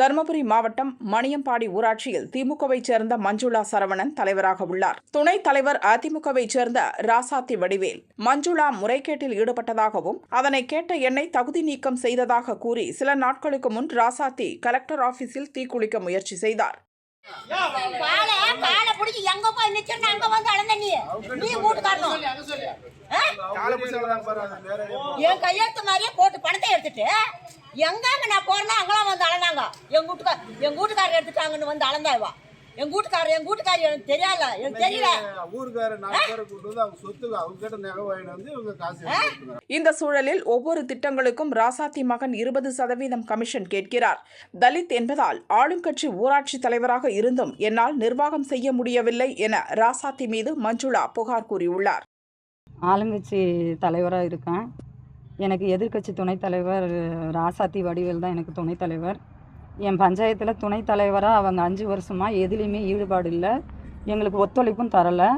தருமபுரி மாவட்டம் மணியம்பாடி ஊராட்சியில் திமுகவைச் சேர்ந்த மஞ்சுளா சரவணன் தலைவராக உள்ளார். துணைத் தலைவர் அதிமுகவைச் சேர்ந்த ராசாத்தி வடிவேல். மஞ்சுளா முறைகேட்டில் ஈடுபட்டதாகவும் அதனை கேட்ட எண்ணை தகுதி நீக்கம் செய்ததாக கூறி சில நாட்களுக்கு முன் ராசாத்தி கலெக்டர் ஆபீஸில் தீக்குளிக்க முயற்சி செய்தார்? என் கையெழுத்து மாதிரியே போட்டு பணத்தை எடுத்துட்டு எங்காங்க நான் போறேன்னா அங்கெல்லாம் வந்து அளந்தாங்க. எங்க வீட்டுக்கார எங்க வீட்டுக்காரர் எடுத்துட்டாங்கன்னு வந்து அளந்தாய்வா. எங்க வீட்டுக்காரர் எங்க வீட்டுக்காரர் எனக்கு தெரியாத? எனக்கு தெரியல. இந்த சூழலில் ஒவ்வொரு திட்டங்களுக்கும் ராசாத்தி மகன் இருபது சதவீதம் கமிஷன் கேட்கிறார். தலித் என்பதால் ஆளுங்கட்சி ஊராட்சி தலைவராக இருந்தும் என்னால் நிர்வாகம் செய்ய முடியவில்லை என ராசாத்தி மீது மஞ்சுளா புகார் கூறியுள்ளார். ஆளுங்கட்சி தலைவராக இருக்கேன். எனக்கு எதிர்க்கட்சி துணைத் தலைவர் ராசாத்தி வடிவேல் தான் எனக்கு துணைத் தலைவர். என் பஞ்சாயத்தில் துணைத் தலைவராக அவங்க அஞ்சு வருஷமாக எதுலேயுமே ஈடுபாடு இல்லை. எங்களுக்கு ஒத்துழைப்பும் தரலை.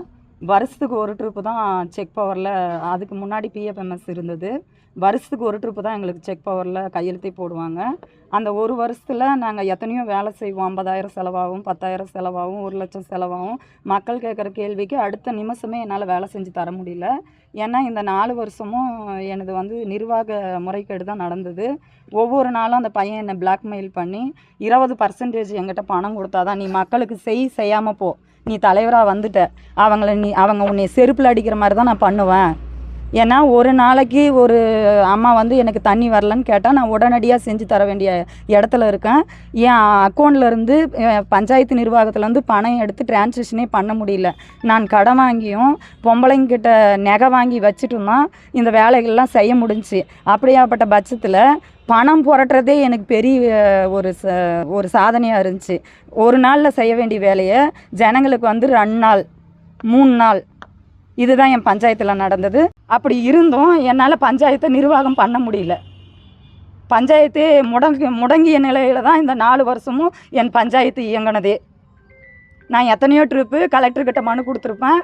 வருஷத்துக்கு ஒரு ட்ரிப்பு தான் செக் பவரில் அதுக்கு முன்னாடி பிஎஃப்எம்எஸ் இருந்தது. வருஷத்துக்கு ஒரு ட்ரிப்பு தான் எங்களுக்கு செக் பவரில் கையெழுத்தே போடுவாங்க. அந்த ஒரு வருஷத்தில் நாங்கள் எத்தனையோ வேலை செய்வோம். ஐம்பதாயிரம் செலவாகும் பத்தாயிரம் செலவாகும் ஒரு லட்சம் செலவாகும். மக்கள் கேட்குற கேள்விக்கு அடுத்த நிமிஷமே என்னால் வேலை செஞ்சு தர முடியல. ஏன்னா இந்த நாலு வருஷமும் எனது வந்து நிர்வாக முறைகேடு தான் நடந்தது. ஒவ்வொரு நாளும் அந்த பையன் என்னை பிளாக்மெயில் பண்ணி இருபது பர்சன்டேஜ் என்கிட்ட பணம் கொடுத்தாதான் நீ மக்களுக்கு செய் செய்யாமல் போ. நீ தலைவராக வந்துட்ட. அவங்கள நீ அவங்க உன்னை செருப்பில் அடிக்கிற மாதிரி தான் நான் பண்ணுவேன். ஏன்னா ஒரு நாளைக்கு ஒரு அம்மா வந்து எனக்கு தண்ணி வரலன்னு கேட்டால் நான் உடனடியாக செஞ்சு தர வேண்டிய இடத்துல இருக்கேன். என் அக்கௌண்ட்லேருந்து பஞ்சாயத்து நிர்வாகத்துலேருந்து பணம் எடுத்து டிரான்சாக்ஷனே பண்ண முடியல. நான் கடன் வாங்கியும் பொம்பளைங்கிட்ட நகை வாங்கி வச்சுட்டும் தான் இந்த வேலைகள்லாம் செய்ய முடிஞ்சு அப்படியாப்பட்ட பட்சத்தில் பணம் புரட்டுறதே எனக்கு பெரிய ஒரு ச ஒரு சாதனையாக இருந்துச்சு. ஒரு நாளில் செய்ய வேண்டிய வேலையை ஜனங்களுக்கு வந்து ரெண்டு நாள் மூணு நாள் இதுதான் என் பஞ்சாயத்தில் நடந்தது. அப்படி இருந்தும் என்னால் பஞ்சாயத்தை நிர்வாகம் பண்ண முடியல. பஞ்சாயத்தே முடங்கி முடங்கிய நிலையில் தான் இந்த நாலு வருஷமும் என் பஞ்சாயத்து இயங்கினதே. நான் எத்தனையோ ட்ரிப்பு கலெக்டர்கிட்ட மனு கொடுத்துருப்பேன்.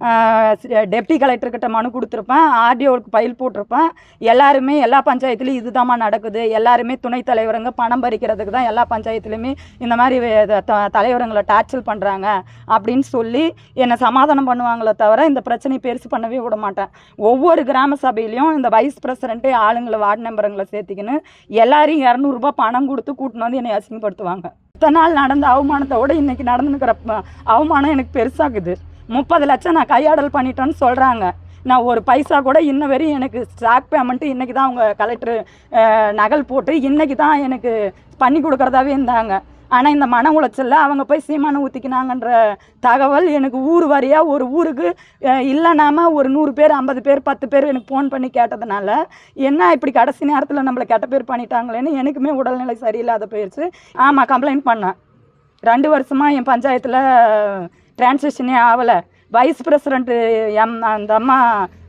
டெப்டி கலெக்டர்கிட்ட மனு கொடுத்துருப்பேன் ஆர்டிஓவுக்கு பயில் போட்டிருப்பேன். எல்லாருமே எல்லா பஞ்சாயத்துலேயும் இதுதாம்மா நடக்குது. எல்லாருமே துணைத் தலைவருங்க பணம் பறிக்கிறதுக்கு தான் எல்லா பஞ்சாயத்துலேயுமே இந்த மாதிரி வே- த- தலைவருங்களை டார்ச்சல் பண்ணுறாங்க அப்படின்னு சொல்லி என்னை சமாதானம் பண்ணுவாங்களே தவிர இந்த பிரச்சனையை பெருசு பண்ணவே விட மாட்டேன். ஒவ்வொரு கிராம சபையிலையும் இந்த வைஸ் பிரசிடண்ட்டு ஆளுங்களை வார்டு மெம்பருங்களை சேர்த்திக்கின்னு எல்லாரையும் இரநூறுபா பணம் கொடுத்து கூட்டின்னு வந்து என்னை அசிங்கப்படுத்துவாங்க. இத்தனை நாள் நடந்த அவமானத்தோட இன்னைக்கு நடந்துக்கிற அவமானம் எனக்கு பெருசாகுது. முப்பது லட்சம் நான் கையாடல் பண்ணிட்டேன்னு சொல்கிறாங்க நான் ஒரு பைசா கூட இன்ன வரையும் எனக்கு ஸ்டாக் பேமெண்ட்டு இன்றைக்கி தான் அவங்க கலெக்டர் நகல் போட்டு இன்றைக்கி தான் எனக்கு பண்ணி கொடுக்குறதாவே இருந்தாங்க. ஆனால் இந்த மன உளைச்சலில் அவங்க போய் சீமானம் ஊற்றிக்கினாங்கன்ற தகவல் எனக்கு ஊர் வாரியாக ஒரு ஊருக்கு அஹ், இல்லைனாம ஒரு நூறு பேர் ஐம்பது பேர் பத்து பேர் எனக்கு ஃபோன் பண்ணி கேட்டதுனால என்ன இப்படி கடைசி நேரத்தில் நம்மளை கெட்ட பேர் பண்ணிட்டாங்களேன்னு எனக்குமே உடல்நிலை சரியில்லாத போயிடுச்சு ஆமாம் கம்ப்ளைண்ட் பண்ணேன். ரெண்டு வருஷமாக என் பஞ்சாயத்தில் டிரான்சாக்ஷனே ஆகலை. வைஸ் பிரசிடண்ட்டு எம் அந்த அம்மா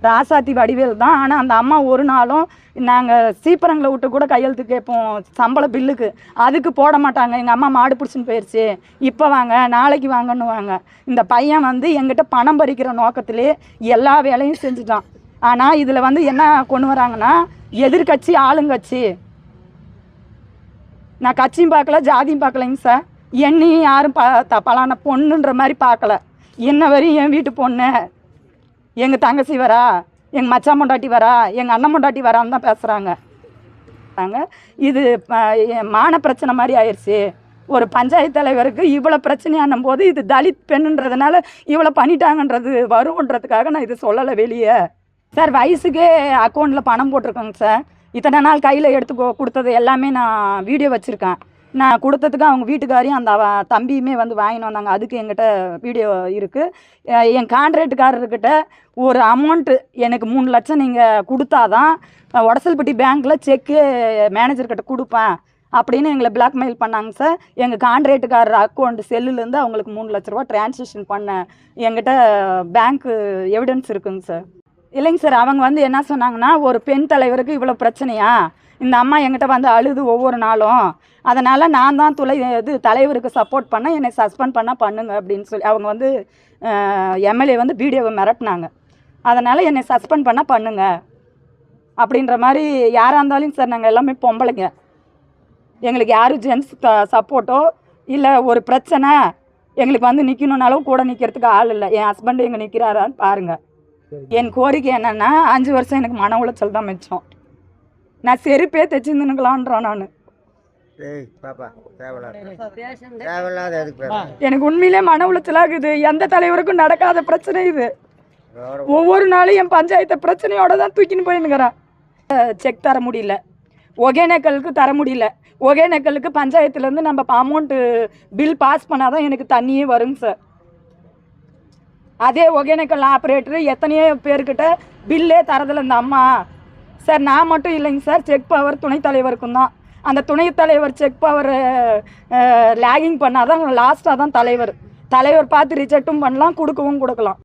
ராசாத்தி வடிவேல் தான். ஆனால் அந்த அம்மா ஒரு நாளும் நாங்கள் சீப்பரங்களை விட்டு கூட கையெழுத்து கேட்போம் சம்பள பில்லுக்கு. அதுக்கு போட மாட்டாங்க. எங்கள் அம்மா மாடு பிடிச்சின்னு போயிடுச்சு இப்போ வாங்க நாளைக்கு வாங்கன்னுவாங்க இந்த பையன் வந்து எங்கிட்ட பணம் பறிக்கிற நோக்கத்திலே எல்லா வேலையும் செஞ்சுட்டான். ஆனால் இதில் வந்து என்ன கொண்டு வராங்கன்னா எதிர்கட்சி ஆளுங்கட்சி. நான் கட்சியும் பார்க்கல ஜாதியும் பார்க்கலைங்க சார். என்னையும் யாரும் ப த பலான பொண்ணுன்ற மாதிரி பார்க்கல. இன்ன வரையும் என் வீட்டு பொண்ணு. எங்கள் தங்கச்சி வரா? எங்கள் மச்சான் மொண்டாட்டி வரா? எங்கள் அண்ணன் மொண்டாட்டி வரான்னு தான் பேசுகிறாங்க இது ப- மான பிரச்சனை மாதிரி ஆயிடுச்சு ஒரு பஞ்சாயத்து தலைவருக்கு இவ்வளோ பிரச்சனையானும் போது இது தலித் பெண்ணுன்றதுனால இவ்வளோ பண்ணிட்டாங்கன்றது வரும்ன்றதுக்காக நான் இது சொல்லலை வெளியே. சார் வயசுக்கே அக்கௌண்ட்டில் பணம் போட்டிருக்கேங்க சார். இத்தனை நாள் கையில் எடுத்து கொடுத்தது எல்லாமே நான் வீடியோ வச்சுருக்கேன். நான் கொடுத்ததுக்கு அவங்க வீட்டுக்காரையும் அந்த தம்பியுமே வந்து வாங்கின்னு வந்தாங்க. அதுக்கு எங்கிட்ட வீடியோ இருக்குது என் கான்ட்ராக்டுக்காரர்கிட்ட ஒரு அமௌண்ட்டு எனக்கு மூணு லட்சம் நீங்கள் கொடுத்தாதான் உடசல்பட்டி பேங்க்கில் செக்கு மேனேஜர்கிட்ட கொடுப்பேன் அப்படின்னு எங்களை பிளாக்மெயில் பண்ணாங்க சார் எங்கள் கான்ட்ராக்டுக்காரர் அக்கௌண்ட் செல்லுலேருந்து அவங்களுக்கு மூணு லட்ச ரூபா டிரான்சேக்ஷன் பண்ண எங்கிட்ட பேங்க்கு எவிடன்ஸ் இருக்குங்க சார் இல்லைங்க சார் அவங்க வந்து என்ன சொன்னாங்கன்னா ஒரு பெண் தலைவருக்கு இவ்வளோ பிரச்சனையா? இந்த அம்மா என்கிட்ட வந்து அழுது ஒவ்வொரு நாளும். அதனால் நான் தான் துளை இது தலைவருக்கு சப்போர்ட் பண்ண என்னை சஸ்பெண்ட் பண்ணால் பண்ணுங்க அப்படின்னு சொல்லி அவங்க வந்து எம்எல்ஏ வந்து பிடிஓவை மிரட்டினாங்க. அதனால் என்னை சஸ்பெண்ட் பண்ணால் பண்ணுங்க. அப்படின்ற மாதிரி யாராக இருந்தாலும் சார் நாங்கள் எல்லாமே பொம்பளைங்க. எங்களுக்கு யாரும் ஜென்ஸ் சப்போர்ட்டோ இல்லை ஒரு பிரச்சனை எங்களுக்கு வந்து நிற்கணுன்னாலும் கூட நிற்கிறதுக்கு ஆள் இல்லை. என் ஹஸ்பண்ட் எங்கே நிற்கிறாரான்னு பாருங்கள் என் கோரிக்கை என்னென்னா அஞ்சு வருஷம் எனக்கு மன உளைச்சல் தான் மிச்சம். நான் செருப்பே தைச்சிருந்துனுக்கலான்றோம் நான்? எனக்கு உண்மையிலே மன உளைச்சலாகுது. எந்த தலைவருக்கும் நடக்காத பிரச்சனை இது. ஒவ்வொரு நாளும் என் பஞ்சாயத்தை பிரச்சனையோட தான் தூக்கின்னு போயின்னுக்கிறேன் செக் தர முடியல. ஒகேனக்கலுக்கு தர முடியல. ஒகேனக்கலுக்கு பஞ்சாயத்துலேருந்து நம்ம அமௌண்ட்டு பில் பாஸ் பண்ணால் தான் எனக்கு தண்ணியே வருங்க சார் அதே ஒகேனக்கல் ஆப்ரேட்டர் எத்தனையோ பேர்கிட்ட பில்லே தரதில்ல இந்த அம்மா. சார் நான் மட்டும் இல்லைங்க சார். செக் பவர் துணைத் தலைவருக்கும் தான். அந்த துணைத் தலைவர் செக் பவர் லேகிங் பண்ணாதான் லாஸ்ட்டாக தான் தலைவர். தலைவர் பார்த்து ரிஜெக்ட்டும் பண்ணலாம் கொடுக்கவும் கொடுக்கலாம்.